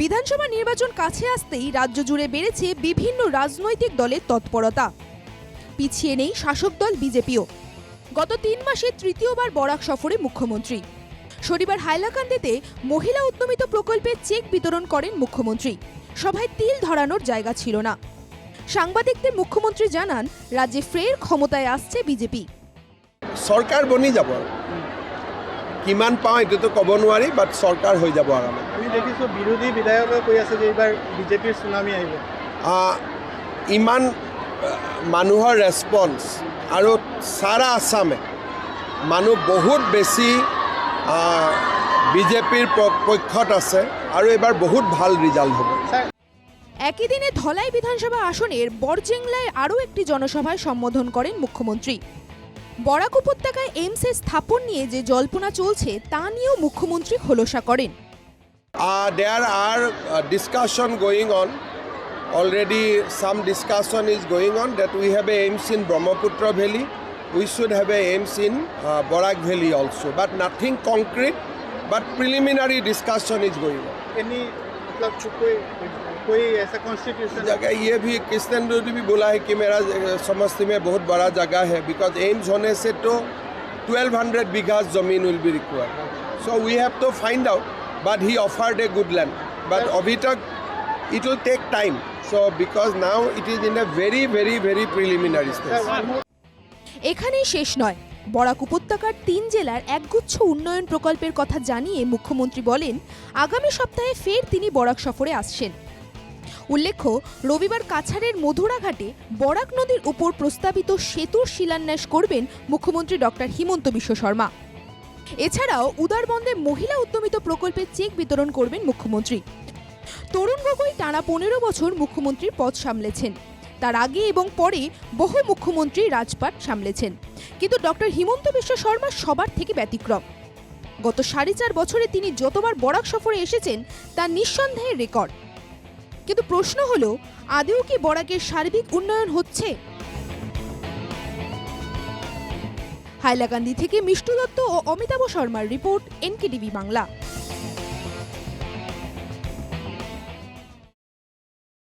বিধানসভা নির্বাচন কাছে আসতেই রাজ্য জুড়ে বেড়েছে বিভিন্ন রাজনৈতিক দলের তৎপরতা। পিছিয়ে নেই শাসক দল বিজেপিও। গত তিন মাসে তৃতীয়বার বরাক সফরে মুখ্যমন্ত্রী। শনিবার হাইলাকান্দিতে মহিলা উদ্যমিত প্রকল্পে চেক বিতরণ করেন মুখ্যমন্ত্রী। সভায় তিল ধরানোর জায়গা ছিল না। সাংবাদিকদের মুখ্যমন্ত্রী জানান, রাজ্যে ফের ক্ষমতায় আসছে বিজেপি। সরকার বনি যাব। কিমান পাওঁ এইটোতো ক'ব নোৱাৰি বাট চৰকাৰ হৈ যাব আৰামত আমি দেখিছোঁ বিৰোধী বিধায়কে কৈ আছে যে এইবাৰ বিজেপিৰ চুনামি আহিব। আহ, ইমান মানুহৰ ৰেচপন্স আৰু চাৰা আছামে মানুহ বহুত বেছি বিজেপিৰ পক্ষত আছে আৰু এইবাৰ বহুত ভালো ৰিজাল্ট হ'ব। একই দিনে ধলাই বিধানসভা আসনের বরজেংলায় আরও একটি জনসভায় সম্বোধন করেন মুখ্যমন্ত্রী। বরাক উপত্যকায় এমসের স্থাপন নিয়ে যে জল্পনা চলছে তা নিয়েও মুখ্যমন্ত্রী খোলসা করেন। There are discussion going on already some discussion is going on that we have AIIMS in Brahmaputra valley we should have AIIMS in Barak valley also but nothing concrete but preliminary discussion is going on मतलब कोई कोई ऐसा constitution जगह ये भी कृष्णन ने भी बोला है कि मेरा अ, समस्ती में बहुत बड़ा जगह है बिकॉज एम्स होने से तो 1200 बीघा जमीन will be required so we have to find out but he offered a good land but अभी तक it will take time so because now it is in a very very very preliminary stage এখানেই শেষ নয় বরাক উপত্যকার তিন জেলার একগুচ্ছ উন্নয়ন প্রকল্পের কথা জানিয়ে মুখ্যমন্ত্রী বলেন, আগামী সপ্তাহে ফের তিনি বরাক সফরে আসছেন। উল্লেখ্য, রবিবার কাছাড়ের মধুরাঘাটে বরাক নদীর উপর প্রস্তাবিত সেতুর শিলান্যাস করবেন মুখ্যমন্ত্রী ডক্টর হিমন্ত বিশ্ব শর্মা। এছাড়াও উদারবন্দে মহিলা উদ্যমিত প্রকল্পের চেক বিতরণ করবেন মুখ্যমন্ত্রী। তরুণ গগৈ টানা পনেরো বছর মুখ্যমন্ত্রীর পদ সামলেছেন। তার আগে এবং পরে বহু মুখ্যমন্ত্রী রাজপাট সামলেছেন। কিন্তু ডক্টর হিমন্ত বিশ্ব শর্মা সবার থেকে ব্যতিক্রম। গত সাড়ে চার বছরে তিনি যতবার বরাক সফরে এসেছেন, তা নিঃসন্দেহে রেকর্ড। কিন্তু প্রশ্ন হলো আদেও কি বরাকের সার্বিক উন্নয়ন হচ্ছে? হাইলাকান্দি থেকে মিষ্টু দত্ত ও অমিতাভ শর্মার রিপোর্ট, এনকেটিভি বাংলা।